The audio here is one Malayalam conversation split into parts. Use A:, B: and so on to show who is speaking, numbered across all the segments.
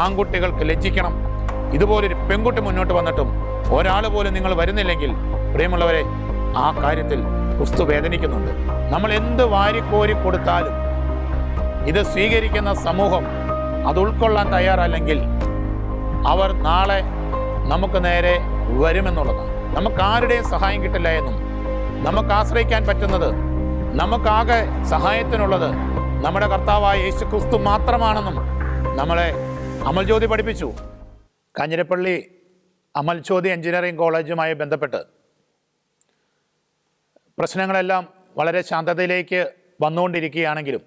A: ആൺകുട്ടികൾക്ക് ലജ്ജിക്കണം. ഇതുപോലൊരു പെൺകുട്ടി മുന്നോട്ട് വന്നിട്ടും ഒരാൾ പോലും നിങ്ങൾ വരുന്നില്ലെങ്കിൽ പ്രിയമുള്ളവരെ ആ കാര്യത്തിൽ ക്രിസ്തു വേദനിക്കുന്നുണ്ട്. നമ്മൾ എന്ത് വാരിക്കോരി കൊടുത്താലും ഇത് സ്വീകരിക്കുന്ന സമൂഹം അത് ഉൾക്കൊള്ളാൻ തയ്യാറല്ലെങ്കിൽ അവർ നാളെ നമുക്ക് നേരെ വരുമെന്നുള്ളതാണ്. നമുക്ക് ആരുടെയും സഹായം കിട്ടില്ല എന്നും നമുക്ക് ആശ്രയിക്കാൻ പറ്റുന്നത് നമുക്കാകെ സഹായത്തിനുള്ളത് നമ്മുടെ കർത്താവായ യേശു ക്രിസ്തു മാത്രമാണെന്നും നമ്മളെ അമൽജ്യോതി പഠിപ്പിച്ചു. കാഞ്ഞിരപ്പള്ളി അമൽ ജ്യോതി എഞ്ചിനീയറിംഗ് കോളേജുമായി ബന്ധപ്പെട്ട്. പ്രശ്നങ്ങളെല്ലാം വളരെ ശാന്തതയിലേക്ക് വന്നുകൊണ്ടിരിക്കുകയാണെങ്കിലും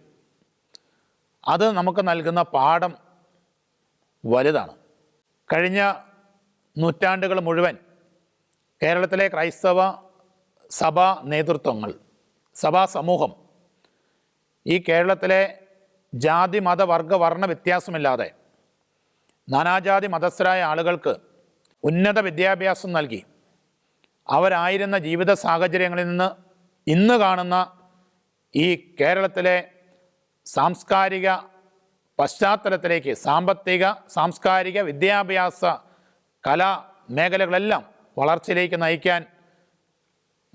A: അത് നമുക്ക് നൽകുന്ന പാഠം വലുതാണ്. കഴിഞ്ഞ നൂറ്റാണ്ടുകൾ മുഴുവൻ കേരളത്തിലെ ക്രൈസ്തവ സഭാ നേതൃത്വങ്ങൾ സഭാ സമൂഹം ഈ കേരളത്തിലെ ജാതി മത വർഗ വർണ വ്യത്യാസമില്ലാതെ നാനാജാതി മതസ്ഥരായ ആളുകൾക്ക് ഉന്നത വിദ്യാഭ്യാസം നൽകി. അവരായിരുന്ന ജീവിത സാഹചര്യങ്ങളിൽ നിന്ന് ഇന്ന് കാണുന്ന ഈ കേരളത്തിലെ സാംസ്കാരിക പശ്ചാത്തലത്തിലേക്ക് സാമ്പത്തിക സാംസ്കാരിക വിദ്യാഭ്യാസ കലാ മേഖലകളെല്ലാം വളർച്ചയിലേക്ക് നയിക്കാൻ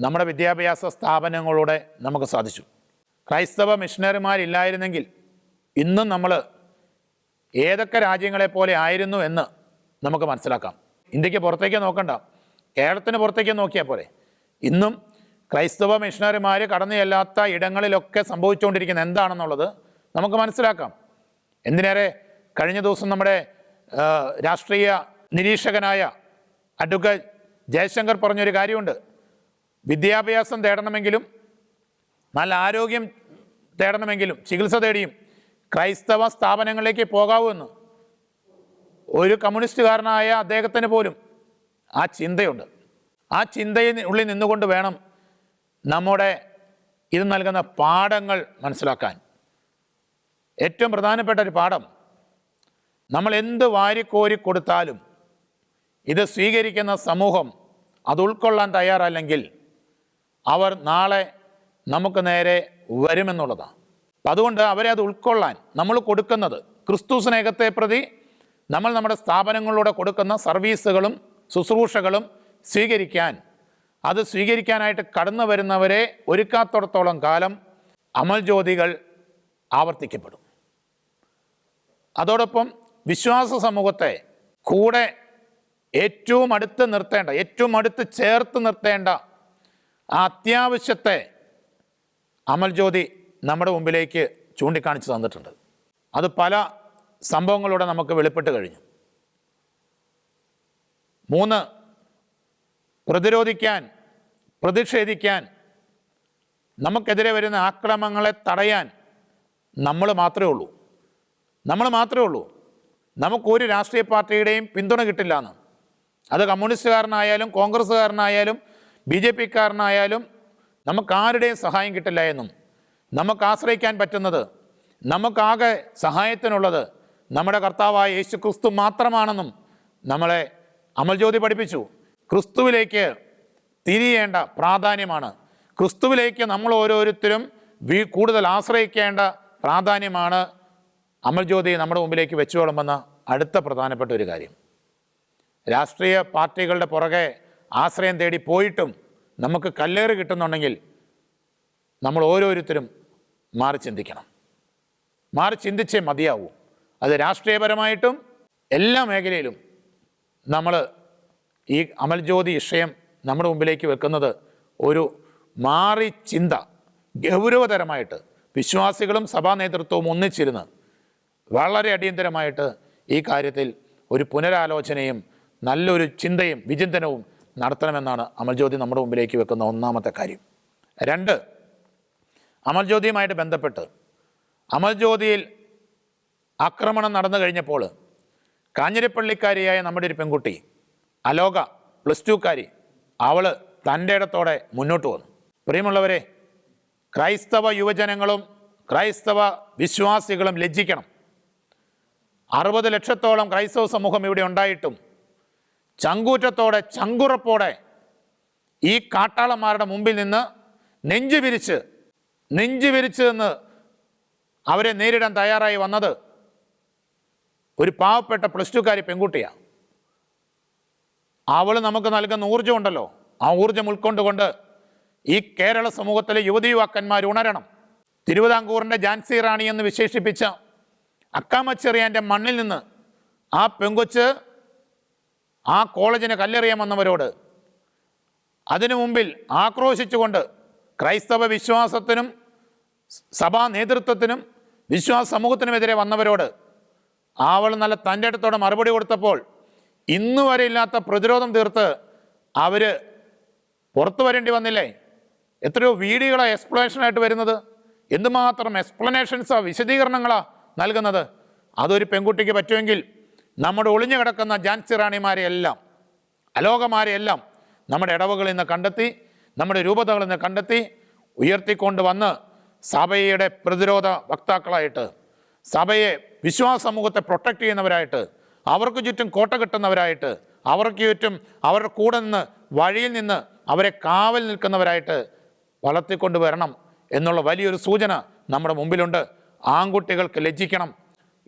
A: നമ്മുടെ വിദ്യാഭ്യാസ സ്ഥാപനങ്ങളോടെ നമുക്ക് സാധിച്ചു. ക്രൈസ്തവ മിഷണറിമാരില്ലായിരുന്നെങ്കിൽ ഇന്നും നമ്മൾ ഏതൊക്കെ രാജ്യങ്ങളെ പോലെ ആയിരുന്നു എന്ന് നമുക്ക് മനസ്സിലാക്കാം. ഇന്ത്യയ്ക്ക് പുറത്തേക്ക് നോക്കണ്ട. കേരളത്തിന് പുറത്തേക്ക് നോക്കിയാൽ പോലെ ഇന്നും ക്രൈസ്തവ മിഷണറിമാർ കടന്നു ചെല്ലാത്ത ഇടങ്ങളിലൊക്കെ സംഭവിച്ചുകൊണ്ടിരിക്കുന്ന എന്താണെന്നുള്ളത് നമുക്ക് മനസ്സിലാക്കാം. എന്തിനേറെ കഴിഞ്ഞ ദിവസം നമ്മുടെ രാഷ്ട്രീയ നിരീക്ഷകനായ അഡ്വക്കേറ്റ് ജയശങ്കർ പറഞ്ഞൊരു കാര്യമുണ്ട്. വിദ്യാഭ്യാസം തേടണമെങ്കിലും നല്ല ആരോഗ്യം തേടണമെങ്കിലും ചികിത്സ തേടിയും ക്രൈസ്തവ സ്ഥാപനങ്ങളിലേക്ക് പോകാവൂ ഒരു കമ്മ്യൂണിസ്റ്റുകാരനായ അദ്ദേഹത്തിന് പോലും ആ ചിന്തയുണ്ട്. ആ ചിന്തയിൽ ഉള്ളിൽ നിന്നുകൊണ്ട് വേണം നമ്മുടെ ഇത് നൽകുന്ന പാഠങ്ങൾ മനസ്സിലാക്കാൻ. ഏറ്റവും പ്രധാനപ്പെട്ട ഒരു പാഠം നമ്മൾ എന്ത് വാരിക്കോരി കൊടുത്താലും ഇത് സ്വീകരിക്കുന്ന സമൂഹം അത് ഉൾക്കൊള്ളാൻ തയ്യാറല്ലെങ്കിൽ അവർ നാളെ നമുക്ക് നേരെ വരുമെന്നുള്ളതാണ്. അതുകൊണ്ട് അവരെ അത് ഉൾക്കൊള്ളാൻ നമ്മൾ കൊടുക്കുന്നത് ക്രിസ്തു സ്നേഹത്തെ പ്രതി നമ്മൾ നമ്മുടെ സ്ഥാപനങ്ങളിലൂടെ കൊടുക്കുന്ന സർവീസുകളും ശുശ്രൂഷകളും സ്വീകരിക്കാൻ. അത് സ്വീകരിക്കാനായിട്ട് കടന്നു വരുന്നവരെ ഒരുക്കാത്തോടത്തോളം കാലം അമൽ ജ്യോതികൾ ആവർത്തിക്കപ്പെടും. അതോടൊപ്പം വിശ്വാസ സമൂഹത്തെ കൂടെ ഏറ്റവും അടുത്ത് നിർത്തേണ്ട ഏറ്റവും അടുത്ത് ചേർത്ത് നിർത്തേണ്ട ആ അത്യാവശ്യത്തെ അമൽ ജ്യോതി നമ്മുടെ മുമ്പിലേക്ക് ചൂണ്ടിക്കാണിച്ചു തന്നിട്ടുണ്ട്. അത് പല സംഭവങ്ങളിലൂടെ നമുക്ക് വെളിപ്പെട്ട് കഴിഞ്ഞു. മൂന്ന് പ്രതിരോധിക്കാൻ പ്രതിഷേധിക്കാൻ നമുക്കെതിരെ വരുന്ന ആക്രമങ്ങളെ തടയാൻ നമ്മൾ മാത്രമേ ഉള്ളൂ. നമ്മൾ മാത്രമേ ഉള്ളൂ. നമുക്കൊരു രാഷ്ട്രീയ പാർട്ടിയുടെയും പിന്തുണ കിട്ടില്ല എന്ന്. അത് കമ്മ്യൂണിസ്റ്റുകാരനായാലും കോൺഗ്രസ്സുകാരനായാലും ബി ജെ പിക്കാരനായാലും നമുക്ക് ആരുടെയും സഹായം കിട്ടില്ല എന്നും. നമുക്ക് ആശ്രയിക്കാൻ പറ്റുന്നത് നമുക്കാകെ സഹായത്തിനുള്ളത് നമ്മുടെ കർത്താവായ യേശു ക്രിസ്തു മാത്രമാണെന്നും നമ്മളെ അമൽജ്യോതി പഠിപ്പിച്ചു. ക്രിസ്തുവിലേക്ക് തിരിയേണ്ട പ്രാധാന്യമാണ്. ക്രിസ്തുവിലേക്ക് നമ്മൾ ഓരോരുത്തരും വീ കൂടുതൽ ആശ്രയിക്കേണ്ട പ്രാധാന്യമാണ് അമൽജ്യോതി നമ്മുടെ മുമ്പിലേക്ക് വെച്ചു വിളമ്പുന്ന അടുത്ത പ്രധാനപ്പെട്ട ഒരു കാര്യം. രാഷ്ട്രീയ പാർട്ടികളുടെ പുറകെ ആശ്രയം തേടി പോയിട്ടും നമുക്ക് കല്ലേറ് കിട്ടുന്നുണ്ടെങ്കിൽ നമ്മൾ ഓരോരുത്തരും മാറി ചിന്തിക്കണം. മാറി ചിന്തിച്ചേ മതിയാവൂ. അത് രാഷ്ട്രീയപരമായിട്ടും എല്ലാ മേഖലയിലും നമ്മൾ ഈ അമൽജ്യോതി വിഷയം നമ്മുടെ മുമ്പിലേക്ക് വെക്കുന്നത് ഒരു മാറി ചിന്ത ഗൗരവതരമായിട്ട് വിശ്വാസികളും സഭാ നേതൃത്വവും ഒന്നിച്ചിരുന്ന് വളരെ അടിയന്തരമായിട്ട് ഈ കാര്യത്തിൽ ഒരു പുനരാലോചനയും നല്ലൊരു ചിന്തയും വിചിന്തനവും നടത്തണമെന്നാണ് അമൽജ്യോതി നമ്മുടെ മുമ്പിലേക്ക് വെക്കുന്ന ഒന്നാമത്തെ കാര്യം. രണ്ട് അമൽജ്യോതിയുമായിട്ട് ബന്ധപ്പെട്ട് അമൽജ്യോതിയിൽ ആക്രമണം നടന്നു കഴിഞ്ഞപ്പോൾ കാഞ്ഞിരപ്പള്ളിക്കാരിയായ നമ്മുടെ ഒരു പെൺകുട്ടി അലോക പ്ലസ് ടുക്കാരി അവൾ തന്റെ ഇടത്തോടെ മുന്നോട്ട് വന്നു. പ്രിയമുള്ളവരെ ക്രൈസ്തവ യുവജനങ്ങളും ക്രൈസ്തവ വിശ്വാസികളും ലജ്ജിക്കണം. അറുപത് ലക്ഷത്തോളം ക്രൈസ്തവ സമൂഹം ഇവിടെ ഉണ്ടായിട്ടും ചങ്കൂറ്റത്തോടെ ചങ്കുറപ്പോടെ ഈ കാട്ടാളന്മാരുടെ മുമ്പിൽ നിന്ന് നെഞ്ചു വിരിച്ച് നെഞ്ചു വിരിച്ചു നിന്ന് അവരെ നേരിടാൻ തയ്യാറായി വന്നത് ഒരു പാവപ്പെട്ട പ്ലസ് ടുക്കാരി പെൺകുട്ടിയാണ് അവൾ നമുക്ക് നൽകുന്ന ഊർജമുണ്ടല്ലോ ആ ഊർജം ഉൾക്കൊണ്ടുകൊണ്ട് ഈ കേരള സമൂഹത്തിലെ യുവതി യുവാക്കന്മാർ ഉണരണം. തിരുവിതാംകൂറിന്റെ ജാൻസി റാണി എന്ന് വിശേഷിപ്പിച്ച അക്കാമച്ചെറിയാന്റെ മണ്ണിൽ നിന്ന് ആ പെങ്കൊച്ച് ആ കോളേജിനെ കല്ലെറിയാൻ വന്നവരോട് അതിനു മുമ്പിൽ ആക്രോശിച്ചുകൊണ്ട് ക്രൈസ്തവ വിശ്വാസത്തിനും സഭാ നേതൃത്വത്തിനും വിശ്വാസ സമൂഹത്തിനുമെതിരെ വന്നവരോട് ആവൾ നല്ല തന്റെ അടുത്തോടെ മറുപടി കൊടുത്തപ്പോൾ ഇന്നു വരെ ഇല്ലാത്ത പ്രതിരോധം തീർത്ത് അവർ പുറത്തു വരേണ്ടി വന്നില്ലേ? എത്രയോ വീഡിയോകളാണ് എക്സ്പ്ലനേഷനായിട്ട് വരുന്നത്. എന്തുമാത്രം എക്സ്പ്ലനേഷൻസാ വിശദീകരണങ്ങളാ നൽകുന്നത്. അതൊരു പെൺകുട്ടിക്ക് പറ്റുമെങ്കിൽ നമ്മുടെ ഒളിഞ്ഞു കിടക്കുന്ന ജാൻസി റാണിമാരെയെല്ലാം അലോകമാരെയെല്ലാം നമ്മുടെ ഇടവുകളിൽ നിന്ന് കണ്ടെത്തി നമ്മുടെ രൂപതകളിൽ നിന്ന് കണ്ടെത്തി ഉയർത്തിക്കൊണ്ട് വന്ന് സഭയുടെ പ്രതിരോധ വക്താക്കളായിട്ട് സഭയെ വിശ്വാസ സമൂഹത്തെ പ്രൊട്ടക്റ്റ് ചെയ്യുന്നവരായിട്ട് അവർക്ക് ചുറ്റും കോട്ട കിട്ടുന്നവരായിട്ട് അവർക്ക് ചുറ്റും അവരുടെ കൂടെ നിന്ന് വഴിയിൽ നിന്ന് അവരെ കാവൽ നിൽക്കുന്നവരായിട്ട് വളർത്തിക്കൊണ്ട് വരണം എന്നുള്ള വലിയൊരു സൂചന നമ്മുടെ മുമ്പിലുണ്ട്. ആൺകുട്ടികൾക്ക് ലജ്ജിക്കണം.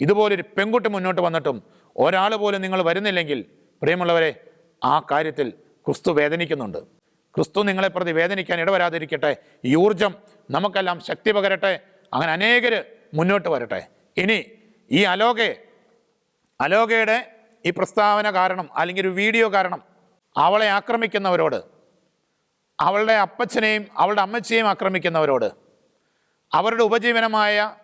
A: ഇതുപോലൊരു പെൺകുട്ടി മുന്നോട്ട് വന്നിട്ടും ഒരാൾ പോലും നിങ്ങൾ വരുന്നില്ലെങ്കിൽ പ്രിയമുള്ളവരെ ആ കാര്യത്തിൽ ക്രിസ്തു വേദനിക്കുന്നുണ്ട്. ക്രിസ്തു നിങ്ങളെ പ്രതി വേദനിക്കാൻ ഇടവരാതിരിക്കട്ടെ. ഈ ഊർജം നമുക്കെല്ലാം ശക്തി പകരട്ടെ. അങ്ങനെ അനേകർ മുന്നോട്ട് വരട്ടെ. ഇനി ഈ അലോകയെ അലോകയുടെ ഈ പ്രസ്താവന കാരണം അല്ലെങ്കിൽ ഒരു വീഡിയോ കാരണം അവളെ ആക്രമിക്കുന്നവരോട് അവളുടെ അപ്പച്ചനെയും അവളുടെ അമ്മച്ചിയെയും ആക്രമിക്കുന്നവരോട് അവരുടെ ഉപജീവനമായ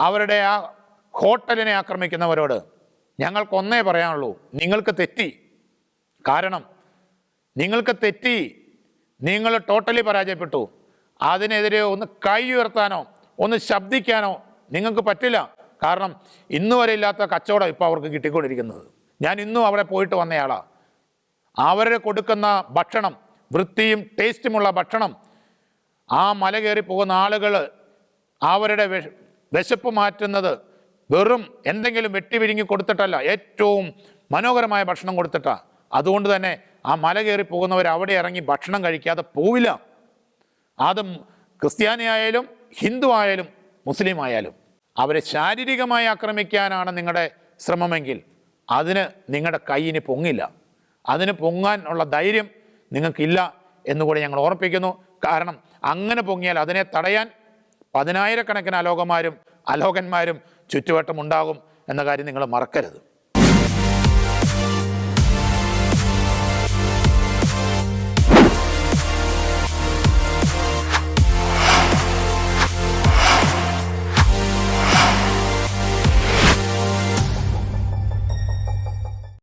A: അവരുടെ ആ ഹോട്ടലിനെ ആക്രമിക്കുന്നവരോട് ഞങ്ങൾക്കൊന്നേ പറയാനുള്ളൂ. നിങ്ങൾക്ക് തെറ്റി. കാരണം നിങ്ങൾക്ക് തെറ്റി. നിങ്ങൾ ടോട്ടലി പരാജയപ്പെട്ടു. അതിനെതിരെ ഒന്ന് കൈ ഉയർത്താനോ ഒന്ന് ശബ്ദിക്കാനോ നിങ്ങൾക്ക് പറ്റില്ല. കാരണം ഇന്നു വരെ ഇല്ലാത്ത കച്ചവടം ഇപ്പോൾ അവർക്ക് കിട്ടിക്കൊണ്ടിരിക്കുന്നത്. ഞാൻ ഇന്നും അവിടെ പോയിട്ട് വന്നയാളാണ് അവർ കൊടുക്കുന്ന ഭക്ഷണം വൃത്തിയും ടേസ്റ്റുമുള്ള ഭക്ഷണം ആ മല കയറി പോകുന്ന ആളുകൾ അവരുടെ വിശപ്പ് മാറ്റുന്നത് വെറും എന്തെങ്കിലും വെട്ടി വിഴുങ്ങി കൊടുത്തിട്ടല്ല ഏറ്റവും മനോഹരമായ ഭക്ഷണം കൊടുത്തിട്ടാണ് അതുകൊണ്ട് തന്നെ ആ മല കയറി പോകുന്നവർ അവിടെ ഇറങ്ങി ഭക്ഷണം കഴിക്കാതെ പോവില്ല. അതും ക്രിസ്ത്യാനിയായാലും ഹിന്ദു ആയാലും മുസ്ലിം ആയാലും അവരെ ശാരീരികമായി ആക്രമിക്കാനാണ് നിങ്ങളുടെ ശ്രമമെങ്കിൽ അതിന് നിങ്ങളുടെ കൈയിന് പൊങ്ങില്ല. അതിന് പൊങ്ങാൻ ഉള്ള ധൈര്യം നിങ്ങൾക്കില്ല എന്നുകൂടി ഞങ്ങൾ ഓർപ്പിക്കുന്നു. കാരണം അങ്ങനെ പൊങ്ങിയാൽ അതിനെ തടയാൻ പതിനായിരക്കണക്കിന് അലോകന്മാരും അലോകന്മാരും ചുറ്റുവട്ടം ഉണ്ടാകും എന്ന കാര്യം നിങ്ങൾ മറക്കരുത്.